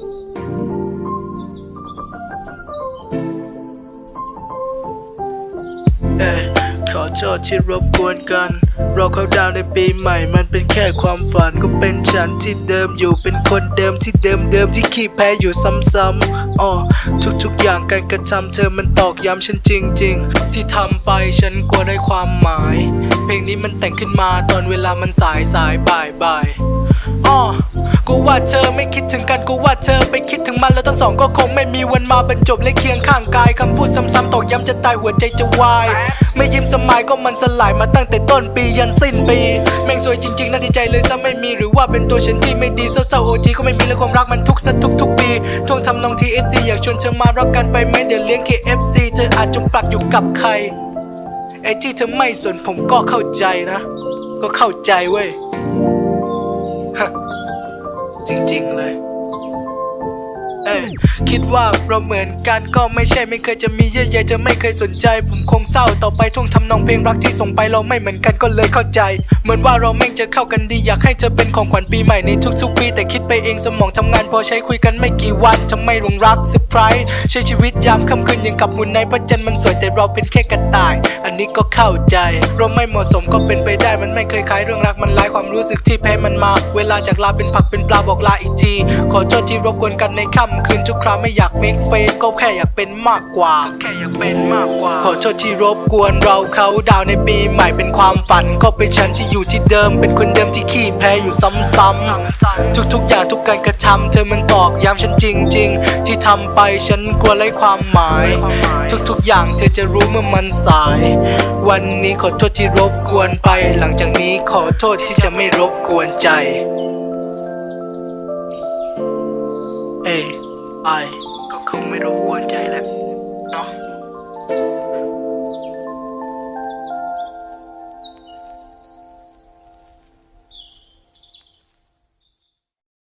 ขอโทษที่รบกวนกัน เราเข้าดาวในปีใหม่ มันเป็นแค่ความฝันก็เป็นฉันที่เดิมอยู่เป็นคนเดิมที่เดิมเดิมที่ขี้แพ้อยู่ซ้ำๆอ๋อทุกๆอย่างการกระทำเธอมันตอกย้ำฉันจริง ๆ ที่ทำไปฉันกลัวได้ความหมาย เพลงนี้มันแต่งขึ้นมาตอนเวลามันสายสายบ่ายบ่าย อ๋อกูว่าเธอไม่คิดถึงกันกูว่าเธอไปคิดถึงมันแล้วทั้งสองก็คงไม่มีวันมาบรรจบและเคียงข้างกายคำพูดซ้ำๆตอกย้ำจะตายหัวใจจะวาย ไม่ยิ้มสมายก็มันสลายมาตั้งแต่ต้นปียันสิ้นปี แม่งสวยจริงๆน่าดีใจเลยซะไม่มีหรือว่าเป็นตัวฉันที่ไม่ดีเศร้าๆโอจีก็ไม่มีแล้วความรักมันทุกข์ซะทุกปีทวงทำนองทีเอสซีอยากชวนเธอมารักกันไปไหมเดี๋ยวเลี้ยง KFC เธออาจจงปลักอยู่กับใครไอ้ที่เธอไม่สนผมก็เข้าใจนะ ก็เข้าใจเว้ย จริง ๆ เลย เอ้ยคิดว่าเราเหมือนกันก็ไม่ใช่ไม่เคยจะมีเยื่อใยเธอไม่เคยสนใจ ผมคงเศร้าต่อไปท่วงทำนองเพลงรักที่ส่งไปเราไม่เหมือนกันก็เลยเข้าใจ เหมือนว่าเราแม่งจะเข้ากันดีอยากให้เธอเป็นของขวัญปีใหม่ในทุกๆปี แต่คิดไปเองสมองทำงานพอใช้คุยกันไม่กี่วันทำไมหลงรักเซอร์ไพรส์ใช้ชีวิตยามค่ำคืนยังกับมุนในพระจันทร์มันสวยแต่เราเป็นแค่กระต่าย อันนี้ก็เข้าใจ เราไม่เหมาะสมก็เป็นไปได้มันไม่เคยคล้ายเรื่องรักมันร้ายความรู้สึกที่แพ้มันมา เวลาจากลาเป็นผักเป็นปลาบอกลาอีกที ขอโทษที่รบกวนกันในค่ำคืนทุกคราวไม่อยากเมคเฟนก็แค่อยากเป็นมากกว่า แค่อยากเป็นมากกว่า ขอโทษที่รบกวนเราเขาดาวน์ในปีใหม่เป็นความฝัน ก็เป็นฉันที่อยู่ที่เดิม เป็นคนเดิมที่ขี้แพ้อยู่ซ้ำๆทุกๆอย่างทุกการกระทำเธอมันตอกย้ำฉันจริง ๆ ที่ทำไปฉันกลัวไร้ความหมาย ทุกๆอย่างเธอจะรู้เมื่อมันสาย วันนี้ขอโทษที่รบกวนไป หลังจากนี้ขอโทษที่จะไม่รบกวนใจ ไอก็คงไม่รบกวนใจแล้วเนาะ